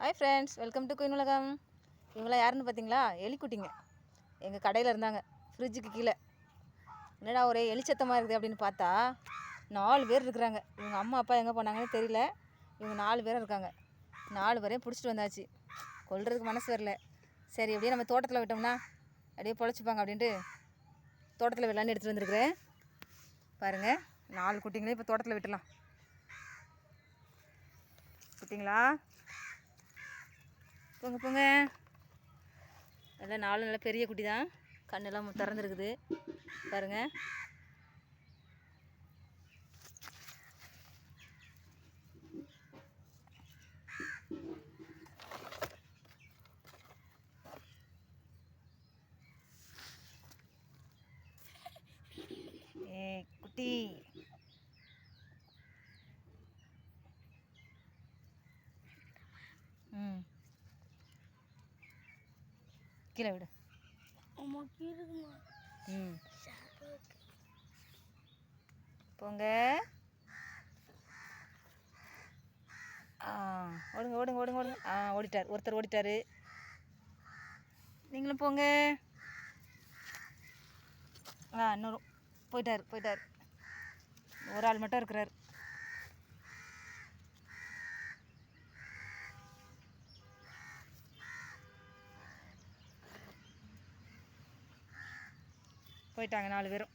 Hi friends welcome to queen உலகம் இவங்களாம் யாருன்னு பார்த்தீங்களா? எலிக்குட்டிங்க. எங்கள் கடையில் இருந்தாங்க. ஃப்ரிட்ஜுக்கு கீழே. என்னடா ஒரே எலிச்சத்தமாக இருக்குது அப்படின்னு பார்த்தா நாலு பேர் இருக்கிறாங்க. இவங்க அம்மா அப்பா எங்கே போனாங்கன்னு தெரியல. இவங்க நாலு பேரும் இருக்காங்க. நாலு பேரையும் பிடிச்சிட்டு வந்தாச்சு. கொல்றதுக்கு மனசு வரல. சரி அப்படியே நம்ம தோட்டத்தில் விட்டோம்னா அப்படியே பொழைச்சிப்பாங்க அப்படின்ட்டு தோட்டத்தில் விடலான்னு எடுத்துகிட்டு வந்துருக்குறேன். பாருங்கள் நாலு குட்டிங்களையும் இப்போ தோட்டத்தில் விட்டலாம் குட்டிங்களா? போங்க போங்க. எல்லாம் நாலு நல்ல பெரிய குட்டி தான் கண்ணெல்லாம் திறந்துருக்குது. பாருங்க. ஏ குட்டி ம் கீழே விடு. ம். போங்க. ஆ ஓடுங்க ஓடுங்க ஓடுங்க ஓடுங்க. ஆ ஓடிட்டார். ஒருத்தர் ஓடிட்டாரு. நீங்களும் போங்க. ஆ இன்னொரு போயிட்டார் போயிட்டார். ஒரு ஆள் மட்டும் இருக்கிறார். போயிட்டாங்க நாலு பேரும்.